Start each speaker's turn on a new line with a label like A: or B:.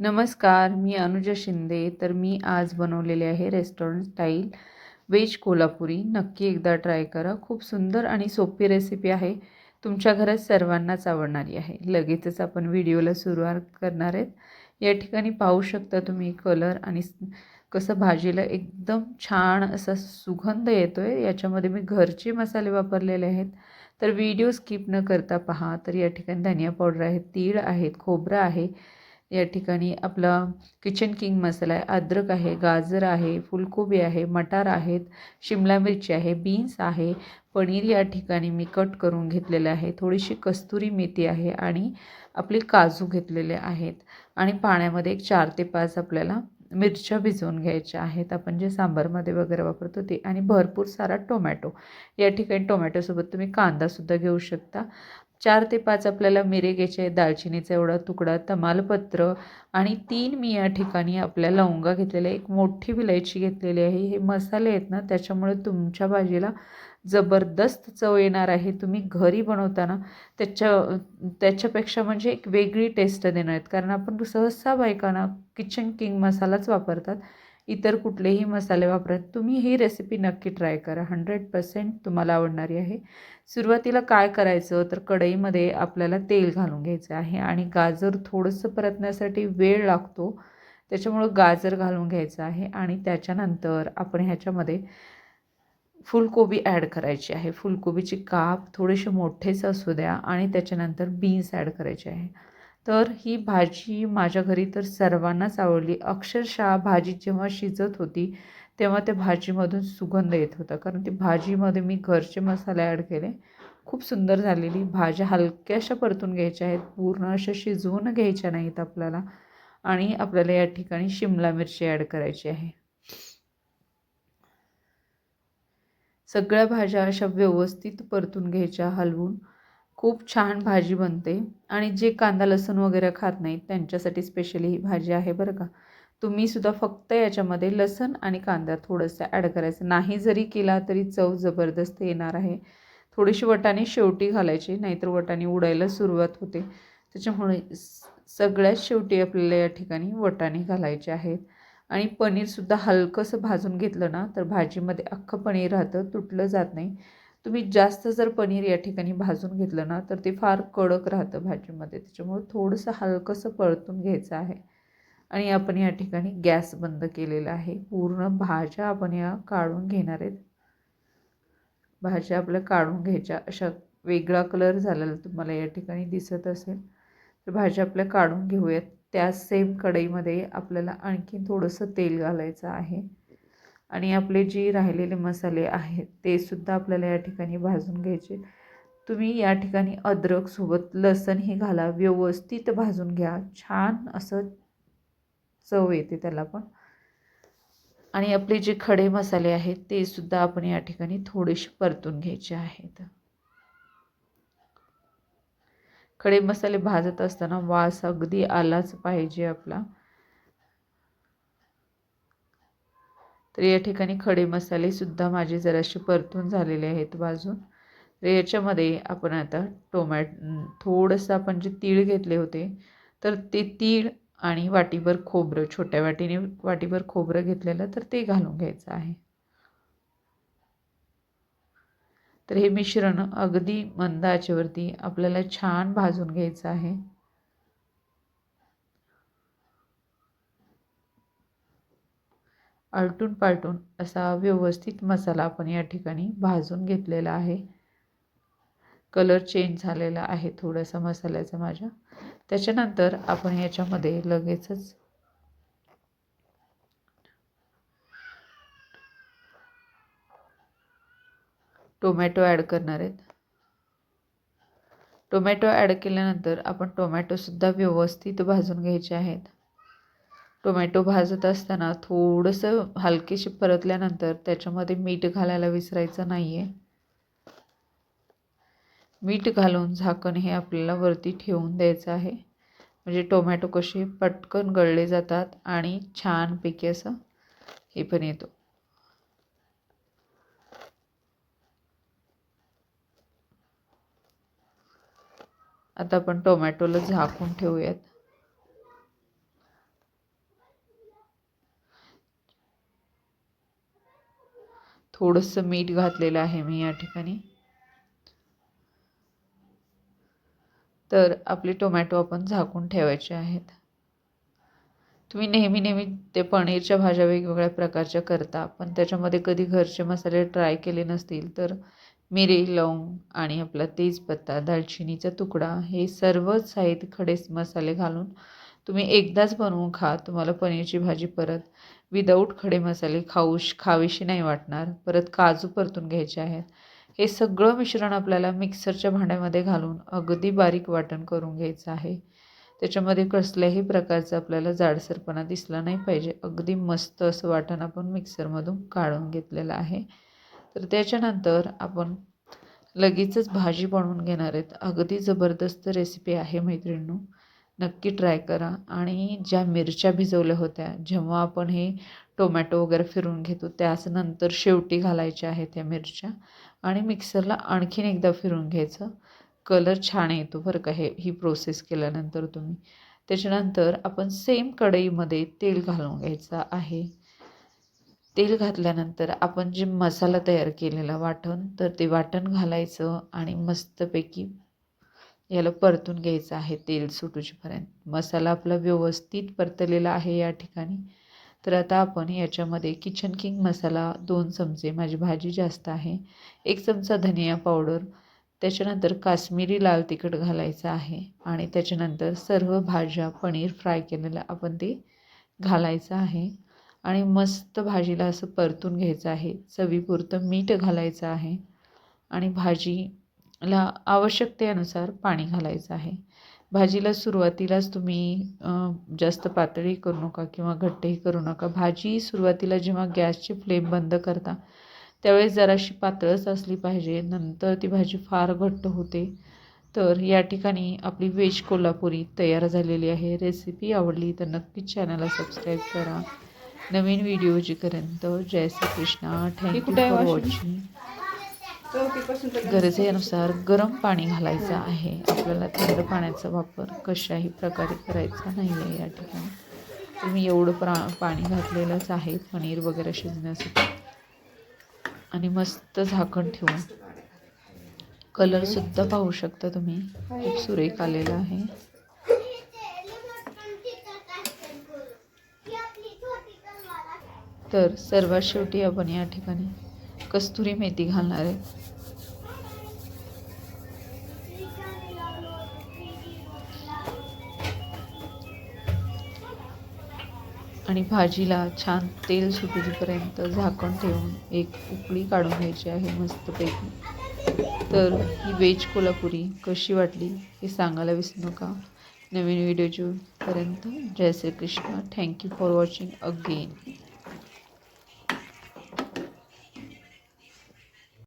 A: नमस्कार मी अनुजा शिंदे. तर मी आज बनवलेले आहे रेस्टॉरंट स्टाईल वेज कोल्हापुरी. नक्की एकदा ट्राय करा. खूप सुंदर आणि सोपी रेसिपी आहे. तुमच्या घरात सर्वांनाच आवडणारी आहे. लगेचच आपण व्हिडिओला सुरुवात करणार आहेत. या ठिकाणी पाहू शकता तुम्ही कलर आणि कसं भाजीला एकदम छान असा सुगंध येतो आहे याच्यामध्ये मी घरचे मसाले वापरलेले आहेत. तर व्हिडिओ स्किप न करता पहा. तर या ठिकाणी धनिया पावडर आहे तीळ आहेत खोबरं आहे या ठिकाणी आपला किचन किंग मसाला आहे. अद्रक आहे गाजर आहे फुलकोबी आहे मटार आहेत शिमला मिरची आहे बीन्स आहे. पनीर या ठिकाणी मी कट करून घेतलेले आहे. थोडीशी कस्तुरी मेथी आहे आणि आपले काजू घेतलेले आहेत. आणि पाण्यामध्ये एक चार ते पाच आपल्याला मिरच्या भिजवून घ्यायच्या आहेत. आपण जे सांबारमध्ये वगैरे वापरतो ते. आणि भरपूर सारा टोमॅटो या ठिकाणी टोमॅटोसोबत तुम्ही कांदासुद्धा घेऊ शकता. चार ते पाच आपल्याला मिरेगेचे दालचिनीचा एवढा तुकडा तमालपत्र आणि तीन मी या ठिकाणी आपल्या लवंगा घेतलेल्या एक मोठी विलायची घेतलेली आहे. हे मसाले आहेत ना त्याच्यामुळे तुमच्या भाजीला जबरदस्त चव येणार आहे. तुम्ही घरी बनवताना त्याच्या त्याच्यापेक्षा म्हणजे एक वेगळी टेस्ट देणार आहेत. कारण आपण सहसा बायकांना किचन किंग मसालाच वापरतात. इतर कुठलेही मसाले वापरत तुम्ही ही रेसिपी नक्की ट्राय करा. हंड्रेड पर्सेंट तुम्हाला आवडणारी आहे. सुरुवातीला काय करायचं? तर कढईमध्ये आपल्याला तेल घालून घ्यायचं आहे आणि गाजर थोडंसं परतण्यासाठी वेळ लागतो. त्याच्यामुळं गाजर घालून घ्यायचं आहे आणि त्याच्यानंतर आपण ह्याच्यामध्ये फुलकोबी ॲड करायची आहे. फुलकोबीची काप थोडेसे मोठेच असू द्या आणि त्याच्यानंतर बीन्स ॲड करायचे आहे. तर ही भाजी माझ्या घरी तर सर्वांनाच आवडली. अक्षरशः भाजी जेव्हा शिजत होती तेव्हा त्या भाजीमधून सुगंध येत होता. कारण ती भाजीमध्ये मी घरचे मसाले ॲड केले. खूप सुंदर झालेली. भाज्या हलक्याशा परतून घ्यायच्या आहेत. पूर्ण अशा शिजवून घ्यायच्या नाहीत आपल्याला. आणि आपल्याला या ठिकाणी शिमला मिरची ॲड करायची आहे. सगळ्या भाज्या अशा व्यवस्थित परतून घ्यायच्या हलवून. खूप छान भाजी बनते. आणि जे कांदा लसूण वगैरे खात नाहीत त्यांच्यासाठी स्पेशली ही भाजी आहे बरं का. तुम्हीसुद्धा फक्त याच्यामध्ये लसण आणि कांदा थोडंसं ॲड करायचं. नाही जरी केला तरी चव जबरदस्त येणार आहे. थोडीशी वटाणे शेवटी घालायची नाहीतर वटाणे उडायला सुरुवात होते. त्याच्यामुळे स- सगळ्यात शेवटी आपल्याला या ठिकाणी वटाणे घालायचे आहेत. आणि पनीरसुद्धा हलकंसं भाजून घेतलं ना तर भाजीमध्ये अख्खं पनीर राहतं तुटलं जात नाही. तुम्ही जास्त जर पनीर या ठिकाणी भाजून घेतलं ना तर ते फार कडक राहतं भाजीमध्ये. त्याच्यामुळे थोडंसं हलकंसं परतून घ्यायचं आहे. आणि आपण या ठिकाणी गॅस बंद केलेला आहे. पूर्ण भाज्या आपण या काढून घेणार आहेत. भाज्या आपल्या काढून घ्यायच्या. अशा वेगळा कलर झालेला तुम्हाला या ठिकाणी दिसत असेल. तर भाज्या आपल्या काढून घेऊयात. त्या सेम कढईमध्ये आपल्याला आणखी थोडंसं तेल घालायचं आहे. आणि आपले जी राहिलेले मसाले आहेत ते सुद्धा आपल्याला या ठिकाणी भाजून घ्यायचे. तुम्ही या ठिकाणी अद्रकसोबत लसणही घाला व्यवस्थित भाजून घ्या. छान असं चव येते त्याला पण. आणि आपले जे खडे मसाले आहेत ते सुद्धा आपण या ठिकाणी थोडेसे परतून घ्यायचे आहेत. खडे मसाले भाजत असताना वास अगदी आलाच पाहिजे आपला. तर या ठिकाणी खडे मसालेसुद्धा माझे जरासे परतून झालेले आहेत भाजून. तर याच्यामध्ये आपण आता टोमॅट थोडंसं आपण जे तीळ घेतले होते तर ते तीळ आणि वाटीभर खोबरं छोट्या वाटीने वाटीभर खोबरं घेतलेलं तर ते घालून घ्यायचं आहे. तर हे मिश्रण अगदी मंद आचेवरती आपल्याला छान भाजून घ्यायचं आहे. आलटून पालटून असा व्यवस्थित मसाला आपण या ठिकाणी भाजून घेतलेला आहे. कलर चेंज झालेला आहे थोडासा मसाल्याचा माझ्या. त्याच्यानंतर आपण याच्यामध्ये लगेचच टोमॅटो ॲड करणार आहेत. टोमॅटो ॲड केल्यानंतर आपण टोमॅटोसुद्धा व्यवस्थित भाजून घ्यायचे आहेत. टोमॅटो भाजत असताना थोडंसं हलकेशी परतल्यानंतर त्याच्यामध्ये मीठ घालायला विसरायचं नाही आहे मीठ घालून झाकण हे आपल्याला वरती ठेवून द्यायचं आहे. म्हणजे टोमॅटो कसे पटकन गळले जातात आणि छानपैकी असं हे पण येतो. आता आपण टोमॅटोला झाकून ठेवूयात. थोडंसं मीठ घातलेलं आहे मी या ठिकाणी. तर आपले टोमॅटो आपण झाकून ठेवायचे आहेत. तुम्ही नेहमी नेहमी ते पनीरच्या भाज्या वेगवेगळ्या प्रकारच्या करता पण त्याच्यामध्ये कधी घरचे मसाले ट्राय केले नसतील तर मिरे लवंग आणि आपला तेजपत्ता दालचिनीचा तुकडा हे सर्वच साहित्य खडे मसाले घालून तुम्ही एकदाच बनवून खा तुम्हाला पनीरची भाजी परत विदाऊट खडे मसाले खाऊश खावीशी नाही वाटणार. परत काजू परतून घ्यायचे आहेत. हे सगळं मिश्रण आपल्याला मिक्सरच्या भांड्यामध्ये घालून अगदी बारीक वाटण करून घ्यायचं आहे. त्याच्यामध्ये कसल्याही प्रकारचा आपल्याला जाडसरपणा दिसला नाही पाहिजे. अगदी मस्त असं वाटण आपण मिक्सरमधून काढून घेतलेलं आहे. तर त्याच्यानंतर आपण लगेचच भाजी बनवून घेणार आहेत. अगदी जबरदस्त रेसिपी आहे मैत्रिणींनो. नक्की ट्राय करा. आणि ज्या मिरच्या भिजवल्या होत्या जेव्हा आपण हे टोमॅटो वगैरे फिरून घेतो त्याच नंतर शेवटी घालायच्या आहेत त्या मिरच्या. आणि मिक्सरला आणखीन एकदा फिरून घ्यायचं. कलर छान येतो बरं का हे ही प्रोसेस केल्यानंतर तुम्ही. त्याच्यानंतर आपण सेम कढईमध्ये तेल घालून घ्यायचं आहे. तेल घातल्यानंतर आपण जे मसाला तयार केलेला वाटण तर ते वाटण घालायचं आणि मस्तपैकी याला परतून घ्यायचं आहे तेल सुटूचीपर्यंत मसाला आपला व्यवस्थित परतलेला आहे या ठिकाणी. तर आता आपण याच्यामध्ये किचन किंग मसाला दोन चमचे माझी भाजी जास्त आहे. एक चमचा धनिया पावडर त्याच्यानंतर काश्मीरी लाल तिखट घालायचं आहे आणि त्याच्यानंतर सर्व भाज्या पनीर फ्राय केलेलं आपण ते घालायचं आहे. आणि मस्त भाजीला असं परतून घ्यायचं आहे. चवीपुरतं मीठ घालायचं आहे. आणि भाजी भाजीला आवश्यकतेनुसार पाणी घालायचं आहे. भाजीला सुरुवातीलाच तुम्ही जास्त पातळी करू नका किंवा घट्टही करू नका. भाजी सुरुवातीला जेव्हा गॅसची फ्लेम बंद करता त्यावेळेस जराशी पातळच असली पाहिजे. नंतर ती भाजी फार घट्ट होते. तर या ठिकाणी आपली व्हेज कोल्हापुरी तयार झालेली आहे. रेसिपी आवडली तर नक्कीच चॅनलला सबस्क्राईब करा. नवीन व्हिडिओजीपर्यंत जय Shri Krishna thank you for watching गरजेनुसार गरम पाणी घालायचं आहे. आपल्याला थंड पाण्याचा वापर कशाही प्रकारे करायचा नाही आहे या ठिकाणी. तुम्ही एवढं प्रा पाणी घातलेलंच आहे पनीर वगैरे शिजण्यासाठी. आणि मस्त झाकण ठेवून. कलरसुद्धा पाहू शकता तुम्ही. खूप सुरेख आलेला आहे. तर सर्वात शेवटी आपण या ठिकाणी कस्तुरी मेथी घालणार आहे. आणि भाजीला छान तेल सुटेपर्यंत झाकण ठेवून एक उकळी काढून घ्यायची आहे मस्तपैकी. तर ही वेज कोल्हापुरी कशी वाटली हे सांगायला विसरू नका. नवीन व्हिडिओ पर्यंत जय Shri Krishna thank you for watching again